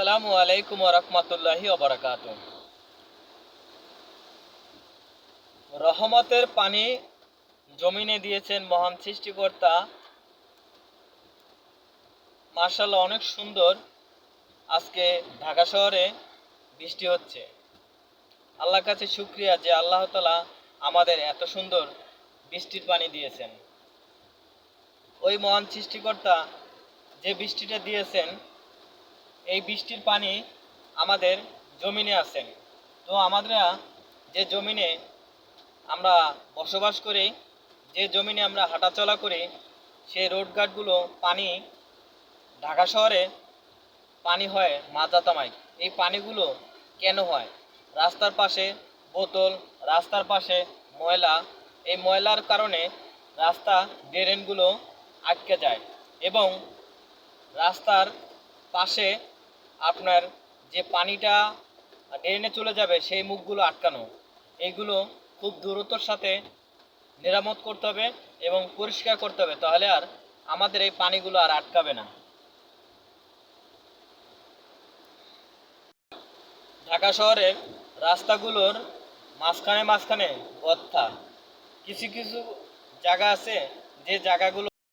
আসসালামু আলাইকুম রহমতুল্লাহি ওবরাকাত রহমতের পানি জমিনে দিয়েছেন মহান সৃষ্টিকর্তা। মার্শাল্লাহ অনেক সুন্দর। আজকে ঢাকা শহরে বৃষ্টি হচ্ছে। আল্লাহর কাছে শুক্রিয়া যে আল্লাহ তালা আমাদের এত সুন্দর বৃষ্টির পানি দিয়েছেন। ওই মহান সৃষ্টিকর্তা যে বৃষ্টিটা দিয়েছেন এই বৃষ্টির পানি আমাদের জমিনে আছেন তো আমাদের যে জমিনে আমরা বসবাস করি, যে জমিনে আমরা হাঁটাচলা করি, সেই রোডঘাটগুলো পানি ঢাকা শহরে পানি হয় মাজাতামাই এই পানিগুলো কেন হয়? রাস্তার পাশে বোতল, রাস্তার পাশে ময়লা, এই ময়লার কারণে রাস্তা ড্রেনগুলো আটকে যায় এবং রাস্তার পাশে আপনার যে পানিটা ড্রেনে চলে যাবে, সেই মুখগুলো আটকানো। এইগুলো খুব দ্রুতর সাথে মেরামত করতে হবে এবং পরিষ্কার করতে হবে, তাহলে আর আমাদের এই পানিগুলো আর আটকাবে না। ঢাকা শহরের রাস্তাগুলোর মাঝখানে মাঝখানে গর্তা কিছু কিছু জায়গা আছে, যে জায়গাগুলো